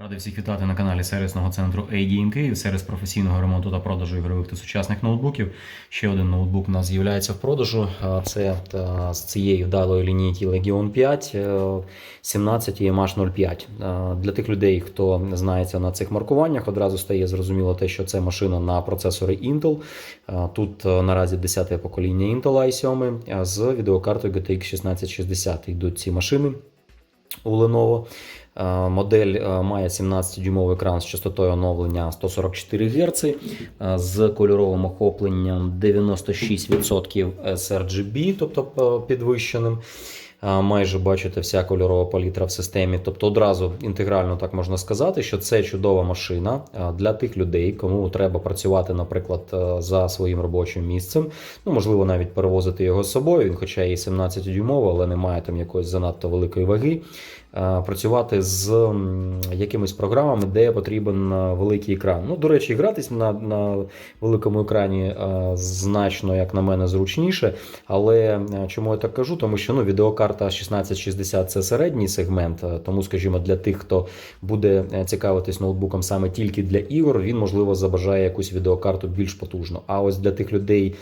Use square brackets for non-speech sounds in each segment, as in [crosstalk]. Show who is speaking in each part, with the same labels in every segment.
Speaker 1: Радий всіх вітати на каналі сервісного центру ADM Київ, сервіс професійного ремонту та продажу ігрових та сучасних ноутбуків. Ще один ноутбук у нас з'являється в продажу. Це з цієї вдалої лінійки Legion 5 е, 17 EMH 05. Е, Для тих людей, хто знається на цих маркуваннях, одразу стає зрозуміло те, що це машина на процесори Intel. Е, Тут е, наразі 10 покоління Intel i7 е, з відеокартою GTX 1660 йдуть ці машини у Lenovo. Е, Модель е, має 17-дюймовий екран з частотою оновлення 144 Гц, е, з кольоровим охопленням 96% sRGB, тобто підвищеним. Майже бачите вся кольорова палітра в системі. Тобто одразу інтегрально так можна сказати, що це чудова машина для тих людей, кому треба працювати, наприклад, за своїм робочим місцем. Ну, можливо, навіть перевозити його з собою. Він, хоча і 17 дюймовий, але не має там якоїсь занадто великої ваги. Е, Працювати з якимись програмами, де потрібен е, великий екран. Ну, до речі, гратись на, на великому екрані е, значно, як на мене, зручніше. Але чому я так кажу? Тому що ну, відеокарта 1660 це середній сегмент. Тому, скажімо, для тих, хто буде цікавитись ноутбуком саме тільки для ігор, він можливо забажає якусь відеокарту більш потужну. А ось для тих людей,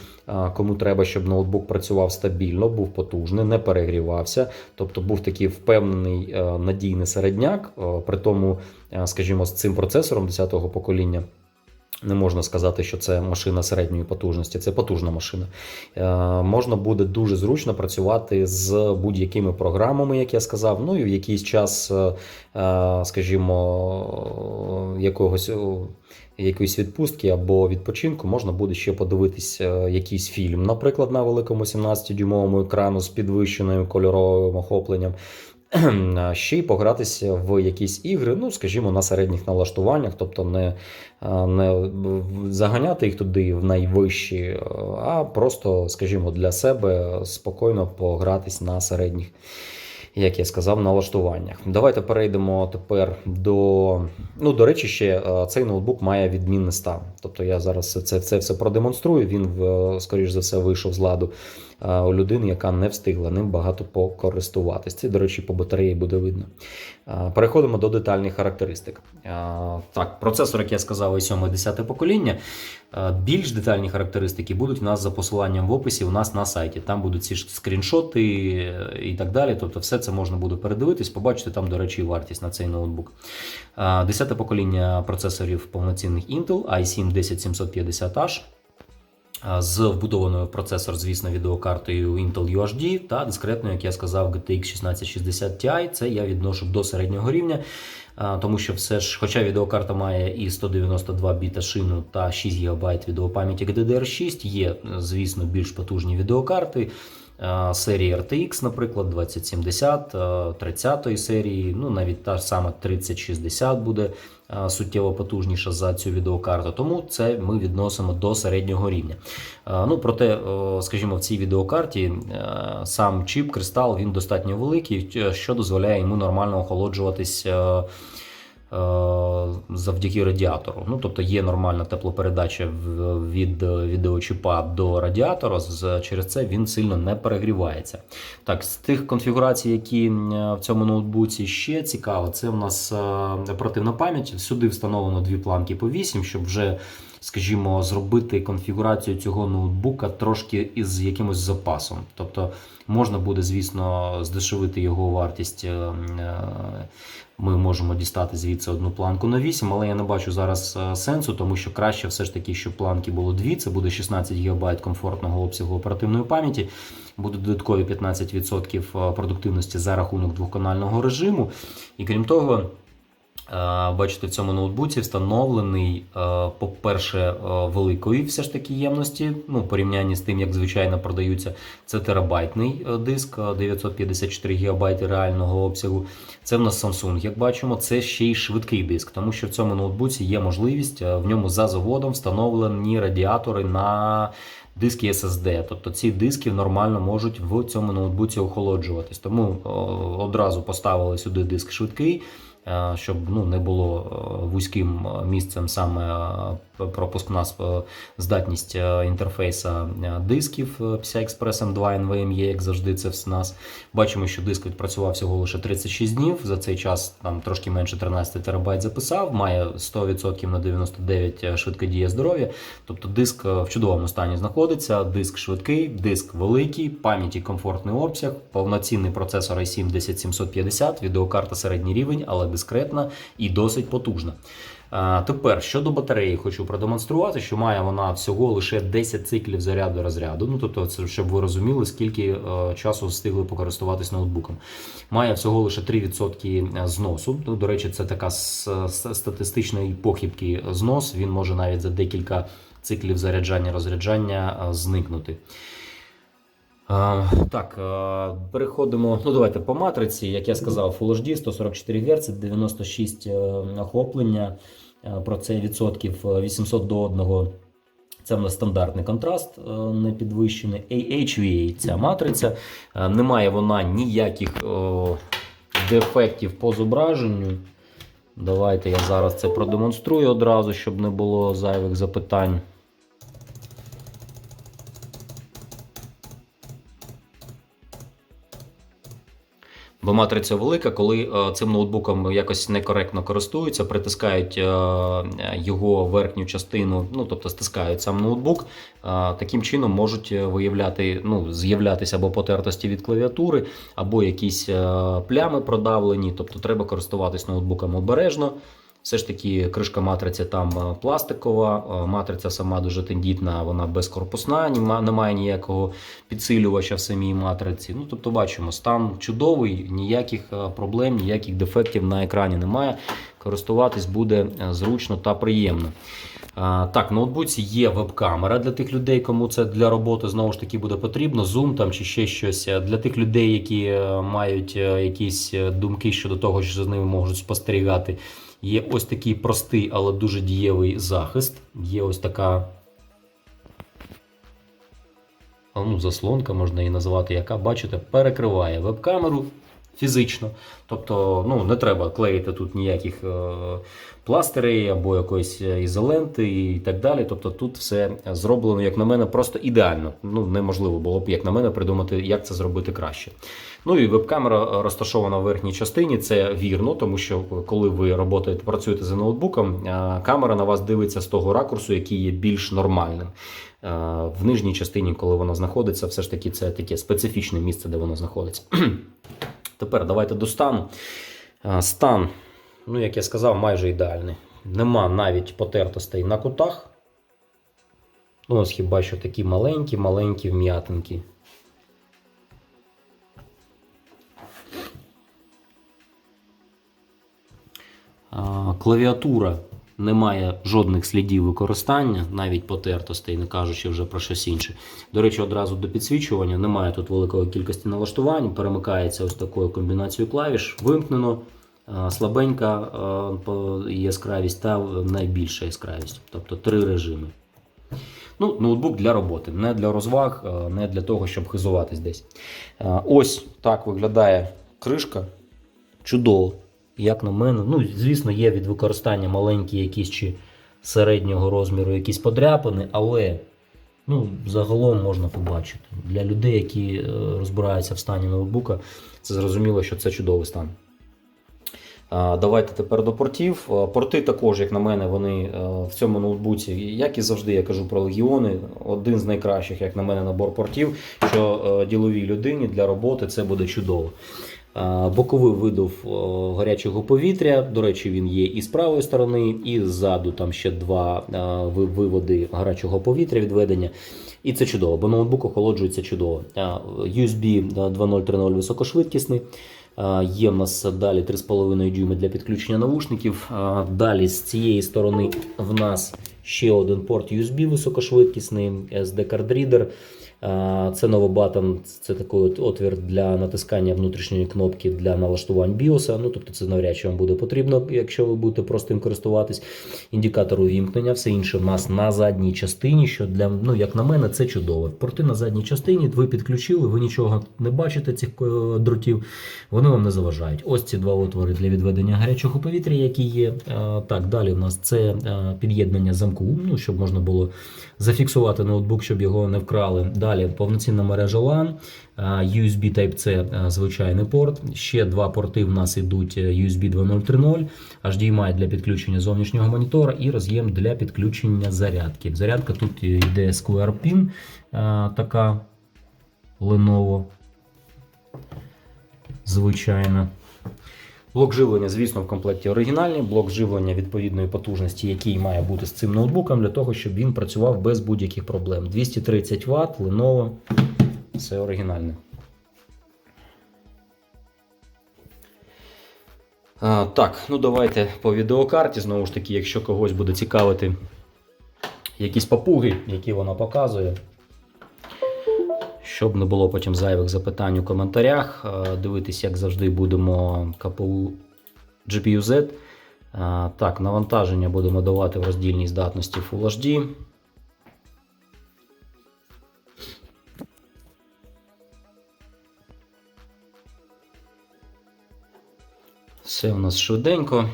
Speaker 1: кому треба, щоб ноутбук працював стабільно, був потужний, не перегрівався, тобто був такий впевнений надійний середняк, е, при тому, е, скажімо, з цим процесором 10-го покоління. Не можна сказати, що це машина середньої потужності, це потужна машина. Е, можна буде дуже зручно працювати з будь-якими програмами, як я сказав. Ну і в якийсь час, е, е, скажімо, якогось. Якоїсь відпустки або відпочинку можна буде ще подивитись е, якийсь фільм, наприклад, на великому 17-дюймовому екрану з підвищеним кольоровим охопленням. Ще й погратися в якісь ігри, ну скажімо, на середніх налаштуваннях, тобто не, не заганяти їх туди в найвищі, а просто, скажімо, для себе спокійно погратись на середніх, як я сказав, налаштуваннях. Давайте перейдемо тепер до. Ну, до речі, ще е, цей ноутбук має відмінний стан. Тобто я зараз це, це все продемонструю. Він, скоріш за все, вийшов з ладу е, у людини, яка не встигла ним багато покористуватись. Це, до речі, по батареї буде видно. Е, Переходимо до детальних характеристик. Так, процесор, як я сказав, і 7-10 покоління. Е, Більш детальні характеристики будуть у нас за посиланням в описі у нас на сайті. Там будуть ці скріншоти е, і так далі. Тобто, все це можна буде передивитись, побачити там, до речі, вартість на цей ноутбук. Е, Десяте покоління процесорів повноцінних Intel i7 10750H з вбудованою в процесор, звісно, відеокартою Intel UHD та дискретною, як я сказав, GTX 1660 Ti. Це я відношу до середнього рівня, тому що все ж, хоча відеокарта має і 192 біта шину та 6 ГБ відеопам'яті GDDR6, є, звісно, більш потужні відеокарти. А, Серії RTX, наприклад, 2070, а, 30 серії, ну навіть та ж сама 3060 буде суттєво потужніша за цю відеокарту. Тому це ми відносимо до середнього рівня. Ну, проте, скажімо, в цій відеокарті е, сам чіп кристал він достатньо великий, е, що дозволяє йому нормально охолоджуватись. Е, Завдяки радіатору. Ну, тобто є нормальна теплопередача від відеочіпа до радіатора, через це він сильно не перегрівається. Так, з тих конфігурацій, які е, в цьому ноутбуці ще цікаво, це в нас е, оперативна пам'ять. Сюди встановлено дві планки по 8, щоб вже, скажімо, зробити конфігурацію цього ноутбука трошки із якимось запасом. Тобто можна буде, звісно, здешевити його вартість. е, е, Ми можемо дістати звідси одну планку на 8, але я не бачу зараз е, сенсу, тому що краще все ж таки, щоб планки було дві. Це буде 16 ГБ комфортного обсягу оперативної пам'яті. Буде додаткові 15% продуктивності за рахунок двохканального режиму. І крім того, бачите, в цьому ноутбуці встановлений, е, по-перше, е, великої все ж таки ємності, ну, порівнянні з тим, як звичайно продаються, це терабайтний е, диск, е, 954 ГБ реального обсягу. Це в нас Samsung, як бачимо, це ще й швидкий диск, тому що в цьому ноутбуці є можливість, е, в ньому за заводом встановлені радіатори на диски SSD. Тобто ці диски нормально можуть в цьому ноутбуці охолоджуватись. Тому одразу поставили сюди диск швидкий. Е, щоб ну, не було е, вузьким місцем саме е, пропускна здатність інтерфейса дисків PCI Express M2 NVMe, як завжди, це в нас. Бачимо, що диск відпрацював всього лише 36 днів. За цей час там трошки менше 13 терабайт записав, має 100% на 99 швидкодія здоров'я. Тобто диск в чудовому стані знаходиться, диск швидкий, диск великий, пам'яті комфортний обсяг, повноцінний процесор i7 10750, відеокарта середній рівень, але дискретна і досить потужна. Тепер щодо батареї, хочу продемонструвати, що має вона всього лише 10 циклів заряду розряду. Ну тобто, це щоб ви розуміли, скільки е, часу встигли покористуватись ноутбуком. Має всього лише 3% зносу. Ну, до речі, це така статистичної похибки знос. Він може навіть за декілька циклів заряджання розряджання е, зникнути. А, так, е, переходимо. Ну, давайте по матриці. Як я сказав, Full HD 144 Гц, 96 е, охоплення. Е, Про це відсотків е, 800 до 1. Це в нас стандартний контраст, е, не підвищений. HVA ця матриця. Е, Немає вона ніяких о, дефектів по зображенню. Давайте я зараз це продемонструю одразу, щоб не було зайвих запитань. Бо матриця велика, коли е, цим ноутбуком якось некоректно користуються, притискають е, його верхню частину, ну тобто стискають сам ноутбук, е, таким чином можуть виявляти, ну, з'являтися або потертості від клавіатури, або якісь плями продавлені. Тобто треба користуватись ноутбуком обережно. Все ж таки, кришка матриці там е, пластикова, е, матриця сама дуже тендітна, вона безкорпусна, немає ніякого підсилювача в самій матриці. Ну, тобто, бачимо, стан чудовий, ніяких е, проблем, ніяких дефектів на екрані немає. Користуватись буде зручно та приємно. Так, в ноутбуці є веб-камера для тих людей, кому це для роботи знову ж таки буде потрібно. Zoom там чи ще щось. Для тих людей, які мають якісь думки щодо того, що з ними можуть спостерігати. Є ось такий простий, але дуже дієвий захист. Є ось така ну, заслонка, можна її назвати, яка, бачите, перекриває веб-камеру фізично. Тобто ну, не треба клеїти тут ніяких е, пластирей або якоїсь е, ізоленти і так далі. Тобто тут все зроблено, як на мене, просто ідеально. Ну, неможливо було б, як на мене, придумати, як це зробити краще. Ну і веб-камера е, розташована в верхній частині. Це вірно, тому що коли ви роботаєте, працюєте за ноутбуком, камера на вас дивиться з того ракурсу, який є більш нормальним. В нижній частині, коли вона знаходиться, все ж таки це таке специфічне місце, де вона знаходиться. [clears throat] Тепер давайте до стану. Е, Стан, ну як я сказав, майже ідеальний. Нема навіть потертостей на кутах. Ну, ось хіба що такі маленькі, маленькі вм'ятинки. Клавіатура не має жодних слідів використання, навіть потертостей, не кажучи вже про щось інше. До речі, одразу до підсвічування немає тут великої кількості налаштувань, перемикається ось такою комбінацією клавіш, вимкнено, слабенька а, яскравість та найбільша яскравість, тобто три режими. Ну, ноутбук для роботи, не для розваг, не для того, щоб хизуватись десь. Ось так виглядає кришка. Чудово, як на мене. Ну, звісно, є від використання маленькі якісь чи середнього розміру якісь подряпини, але ну, загалом можна побачити. Для людей, які е, розбираються в стані ноутбука, це зрозуміло, що це чудовий стан. Давайте тепер до портів. Порти також, як на мене, вони е, в цьому ноутбуці, як і завжди, я кажу про легіони, один з найкращих, як на мене, набор портів, що е, діловій людині для роботи це буде чудово. А, Боковий видув о, гарячого повітря. До речі, він є і з правої сторони, і ззаду там ще два виводи гарячого повітря відведення. І це чудово, бо ноутбук охолоджується чудово. USB 2.0.3.0 високошвидкісний. Є в нас далі 3,5 дюйми для підключення навушників. Далі з цієї сторони в нас ще один порт USB високошвидкісний. Е, Це новобатон, це такий от отвір для натискання внутрішньої кнопки для налаштувань BIOS. Ну, тобто це навряд чи вам буде потрібно, якщо ви будете просто їм користуватись. Індикатор увімкнення, все інше в нас на задній частині, що для, ну, як на мене, це чудово. Порти на задній частині, ви підключили, ви нічого не бачите цих е, дротів, вони вам не заважають. Ось ці два отвори для відведення гарячого повітря, які є. Так, далі в нас це е, під'єднання замку, ну, щоб можна було зафіксувати ноутбук, щоб його не вкрали. Повноцінна мережа LAN, е, USB Type-C, е, звичайний порт. Ще два порти в нас ідуть е, USB 2.0.3.0, HDMI для підключення зовнішнього монітора і роз'єм для підключення зарядки. Зарядка тут йде Square Pin, е, така Lenovo. Звичайно. Блок живлення, звісно, в комплекті оригінальний. Блок живлення відповідної потужності, який має бути з цим ноутбуком, для того, щоб він працював без будь-яких проблем. 230 Вт, Lenovo, все оригінальне. А, так, ну давайте по відеокарті. Знову ж таки, якщо когось буде цікавити якісь папуги, які вона показує. Щоб не було потім зайвих запитань у коментарях. Е, Дивитись, як завжди, будемо КПУ GPU-Z. Е, Так, навантаження будемо давати в роздільній здатності Full HD. Все у нас швиденько.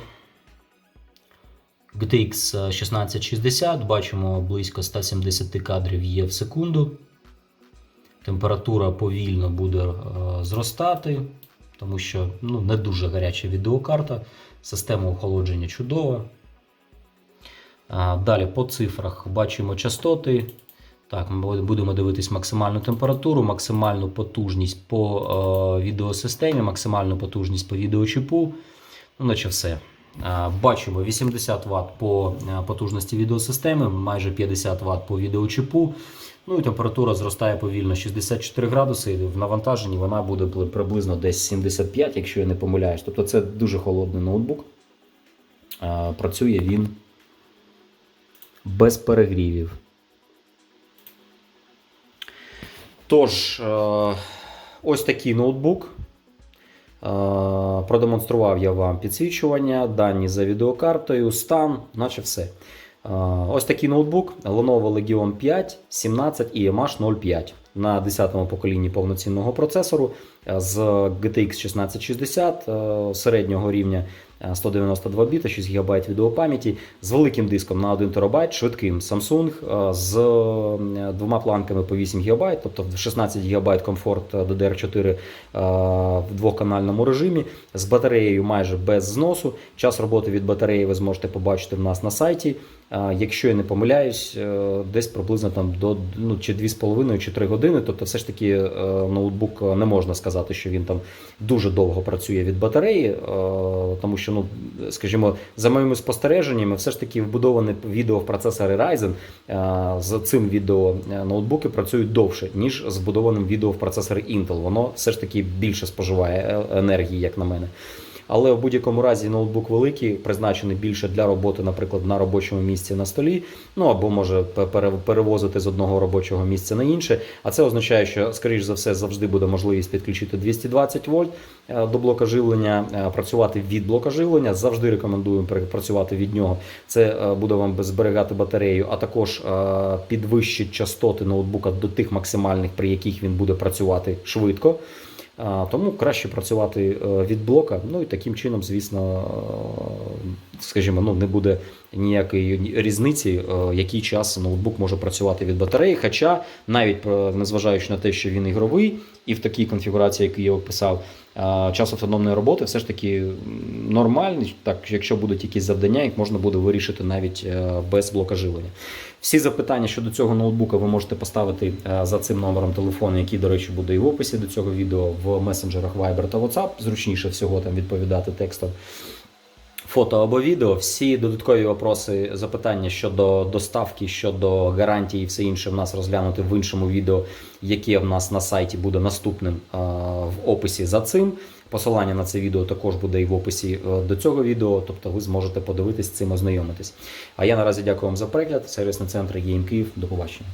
Speaker 1: GTX 1660, бачимо близько 170 кадрів є в секунду. Температура повільно буде е, зростати, тому що ну, не дуже гаряча відеокарта. Система охолодження чудова. А, Далі по цифрах бачимо частоти. Так, ми будемо дивитись максимальну температуру, максимальну потужність по е, відеосистемі, максимальну потужність по відеочіпу. Ну, наче все. А, Бачимо 80 Вт по е, потужності відеосистеми, майже 50 Вт по відеочіпу. Ну і температура зростає повільно 64 градуси. В навантаженні вона буде приблизно десь 75, якщо я не помиляюсь. Тобто це дуже холодний ноутбук. Працює він без перегрівів. Тож, е, ось такий ноутбук. Е, Продемонстрував я вам підсвічування, дані за відеокартою, стан, наче все. Ось такий ноутбук. Lenovo Legion 5 17 і EMH 05 на 10-му поколінні повноцінного процесору е, з GTX 1660 е, середнього рівня 192 біта, 6 ГБ відеопам'яті з великим диском на 1 ТБ, швидким Samsung е, з е, двома планками по 8 ГБ, тобто 16 ГБ комфорт DDR4 е, в двоканальному режимі, з батареєю майже без зносу. Час роботи від батареї ви зможете побачити в нас на сайті. Е, Якщо я не помиляюсь, е, десь приблизно там до ну, чи 2,5 чи 3 години. Тобто, все ж таки е, ноутбук не можна сказати, що він там дуже довго працює від батареї, е, тому що, ну, скажімо, за моїми спостереженнями, все ж таки вбудовані відео в процесори Ryzen е, з цим відео е, ноутбуки працюють довше, ніж з вбудованим відео в процесори Intel. Воно все ж таки більше споживає е, енергії, як на мене. Але в будь-якому разі ноутбук великий, призначений більше для роботи, наприклад, на робочому місці на столі, ну або може перевозити з одного робочого місця на інше. А це означає, що, скоріш за все, завжди буде можливість підключити 220 вольт е, до блока живлення, е, працювати від блока живлення. Завжди рекомендуємо пр- працювати від нього. Це е, буде вам зберігати батарею, а також підвищить частоти ноутбука до тих максимальних, при яких він буде працювати швидко. Тому краще працювати е, від блока. Ну і таким чином, звісно, е, скажімо, ну не буде ніякої різниці, е, який час ноутбук може працювати від батареї. Хоча навіть незважаючи на те, що він ігровий, і в такій конфігурації, яку я описав, час автономної роботи все ж таки нормальний. Так, якщо будуть якісь завдання, їх можна буде вирішити навіть е, без блока живлення. Всі запитання щодо цього ноутбука ви можете поставити е, за цим номером телефону, який, до речі, буде і в описі до цього відео в месенджерах Viber та WhatsApp. Зручніше всього там відповідати текстом. Фото або відео, всі додаткові вопроси, запитання щодо доставки, щодо гарантії і все інше в нас розглянути в іншому відео, яке в нас на сайті буде наступним в описі за цим. Посилання на це відео також буде і в описі е, до цього відео, тобто ви зможете подивитись цим ознайомитись. А я наразі дякую вам за перегляд. Сервісний центр Game Київ. До побачення.